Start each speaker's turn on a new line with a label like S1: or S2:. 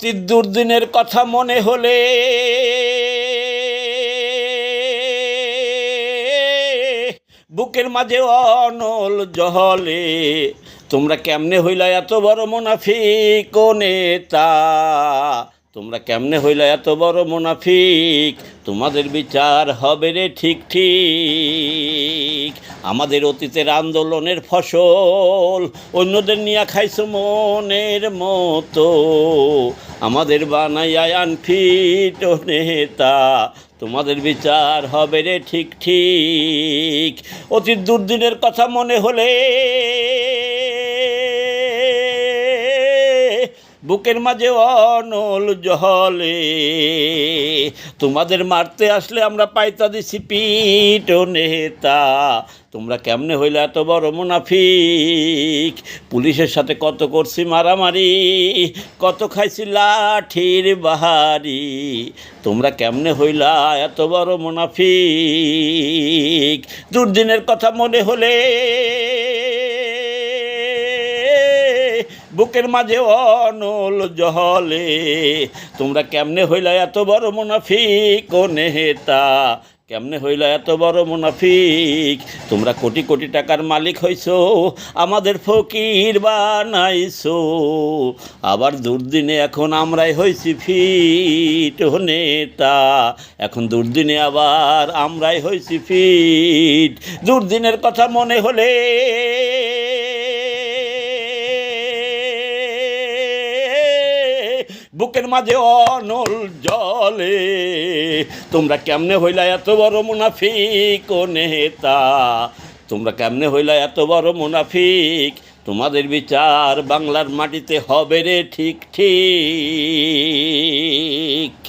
S1: অতীত দুর্দিনের কথা মনে হলে বুকের মাঝে অনল জহলে তোমরা কেমনে হইলা এত বড় মুনাফিক নেতা? তোমরা কেমনে হইলা এত বড় মুনাফিক? তোমাদের বিচার হবে রে ঠিক ঠিক। আমাদের অতীতের আন্দোলনের ফসল অন্যদের নিয়ে খাইছো মনের মতো। আমাদের বানাইয়া আনফিট নেতা, তোমাদের বিচার হবে রে ঠিক ঠিক। অতীত দুর্দিনের কথা মনে হলে বুকের মাঝে অনল জহলে তোমাদের মারতে আসলে আমরা পাইতা দিছি পিট নেতা। তোমরা কেমনে হইলে এত বড় মুনাফিক? পুলিশের সাথে কত করছি মারামারি? কত খাইছি লাঠির বাহারি? তোমরা কেমনে হইলা এত বড় মুনাফিক? দুর্দিনের কথা মনে হলে বুকের মাঝে অনল জহলে তোমরা কেমনে হইলা এত বড় মুনাফিক ও নেতা কেমনে হইলা এত বড় মুনাফিক? তোমরা কোটি কোটি টাকার মালিক হইছো, আমাদের ফকির বানাইছো। আবার দুর্দিনে এখন আমরাই হইছি ফিট নেতা। এখন দুর্দিনে আবার আমরাই হইছি ফিট। দুর্দিনের কথা মনে হলে বুকের মাঝে অনল জলে। তোমরা কেমনে হইলা এত বড় মুনাফিক ও নেতা? তোমরা কেমনে হইলা এত বড় মুনাফিক? তোমাদের বিচার বাংলার মাটিতে হবে রে ঠিক ঠিক।